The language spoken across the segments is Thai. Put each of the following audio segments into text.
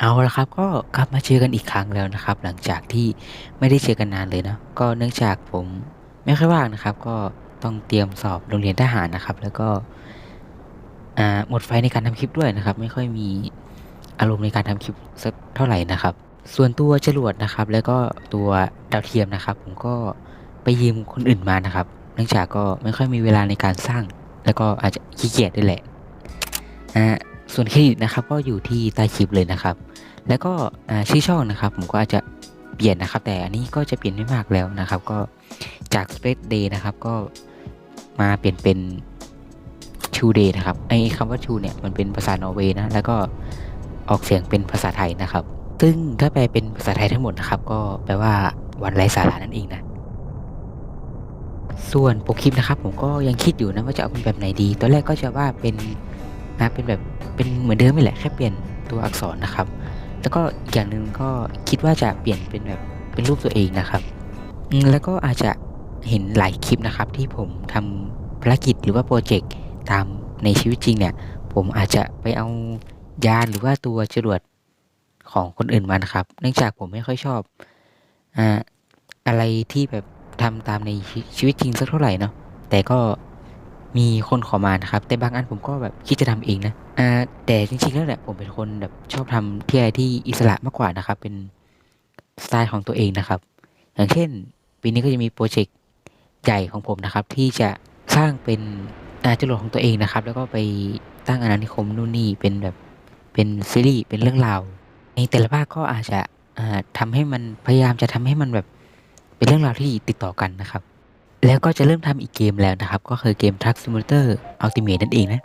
เอาละครับก็กลับมาเจอกันอีกครั้งแล้วนะครับ หลังจากที่ไม่ได้เจอกันนานเลยนะก็เนื่องจากผมไม่ค่อยว่างนะครับ ก็ต้องเตรียมสอบโรงเรียนทหารนะครับ แล้วก็หมดไฟในการทำคลิปด้วยนะครับ ไม่ค่อยมีอารมณ์ในการทำคลิปสักเท่าไหร่นะครับ ส่วนตัวจรวดนะครับ แล้วก็ตัวดาวเทียมนะครับ ผมก็ไปยืมคนอื่นมานะครับ เนื่องจากก็ไม่ค่อยมีเวลาในการสร้าง แล้วก็อาจจะขี้เกียจด้วยแหละอ่า ส่วนเครดิตนะครับก็อยู่ที่ใต้คลิปเลยนะครับ แล้วก็ชื่อช่องนะครับ ผมก็อาจจะเปลี่ยนนะครับ แต่อันนี้ก็จะเปลี่ยนไม่มากแล้วนะครับ ก็จาก Space Day นะครับก็มาเปลี่ยนเป็น Two Day นะครับไอ้คำว่า Two เนี่ยมันเป็นภาษานอร์เวย์นะแล้วก็ออกเสียงเป็นภาษาไทยนะครับ ซึ่งถ้าแปลเป็นภาษาไทยทั้งหมดนะครับ ก็แปลว่าวันไร้สาระนั่นเองนะส่วนโปรคลิปนะครับ ผมก็ยังคิดอยู่นะว่าจะเอาเป็นแบบไหนดี ตอนแรกก็จะว่าเป็นนะเป็นแบบ เป็นเหมือนเดิมไม่แหละแค่เปลี่ยนตัวอักษรนะครับ แล้วก็อีกอย่างหนึ่งก็คิดว่าจะเปลี่ยนเป็นแบบเป็นรูปตัวเองนะครับ แล้วก็อาจจะเห็นหลายคลิปนะครับ ที่ผมทำภารกิจหรือว่าโปรเจกต์ตามในชีวิตจริงเนี่ย ผมอาจจะไปเอายานหรือว่าตัวจรวดของคนอื่นมานะครับ เนื่องจากผมไม่ค่อยชอบอ่าอะไรที่แบบทำตามในชีชีวิตจริงสักเท่าไหร่เนาะแต่ก็ มีคนขอมานะครับ แต่บางอันผมก็แบบคิดจะทำเองนะอ่าแต่จริงๆแล้วแหละผมเป็นคนแบบชอบทำที่อะไรที่อิสระมากกว่านะครับ เป็นสไตล์ของตัวเองนะครับ อย่างเช่นปีนี้ก็จะมีโปรเจกต์ใหญ่ของผมนะครับ ที่จะสร้างเป็นอาจรวดของตัวเองนะครับ แล้วก็ไปตั้งอาณานิคมนู่นนี่เป็นแบบเป็นซีรีส์เป็นเรื่องราวในแต่ละภาคก็อาจจะอ่าทำให้มันพยายามจะทำให้มันแบบเป็นเรื่องราวที่ติดต่อกันนะครับ แล้วก็จะเริ่มทำอีกเกมแล้วนะครับ ก็คือเกม Truck Simulator Ultimate นั่นเองนะ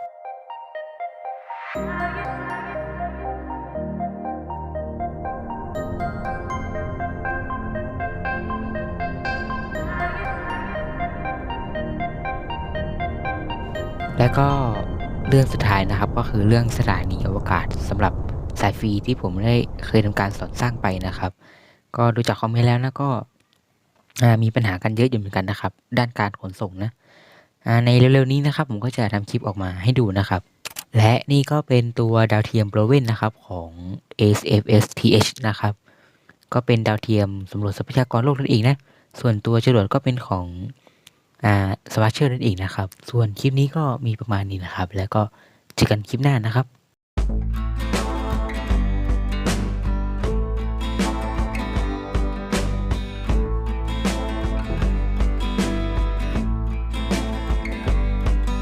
แล้วก็เรื่องสุดท้ายนะครับก็คือเรื่องสถานีอวกาศสำหรับสายฟรีที่ผมได้เคยทำการสอนสร้างไปนะครับ ก็ดูจากคอมเมนต์แล้วนะก็ มีปัญหากันเยอะอยู่เหมือนกันนะครับ ด้านการขนส่งนะในเร็วๆนี้นะครับ ผมก็จะทำคลิปออกมาให้ดูนะครับ และนี่ก็เป็นตัวดาวเทียมโปรเวนนะครับของ SFSTH นะครับ ก็เป็นดาวเทียมสำรวจทรัพยากรโลกนั่นเองนะ ส่วนตัวจรวดก็เป็นของอ่าสวาเชอร์นั่นเองนะครับ ส่วนคลิปนี้ก็มีประมาณนี้นะครับ แล้วก็เจอกันคลิปหน้านะครับ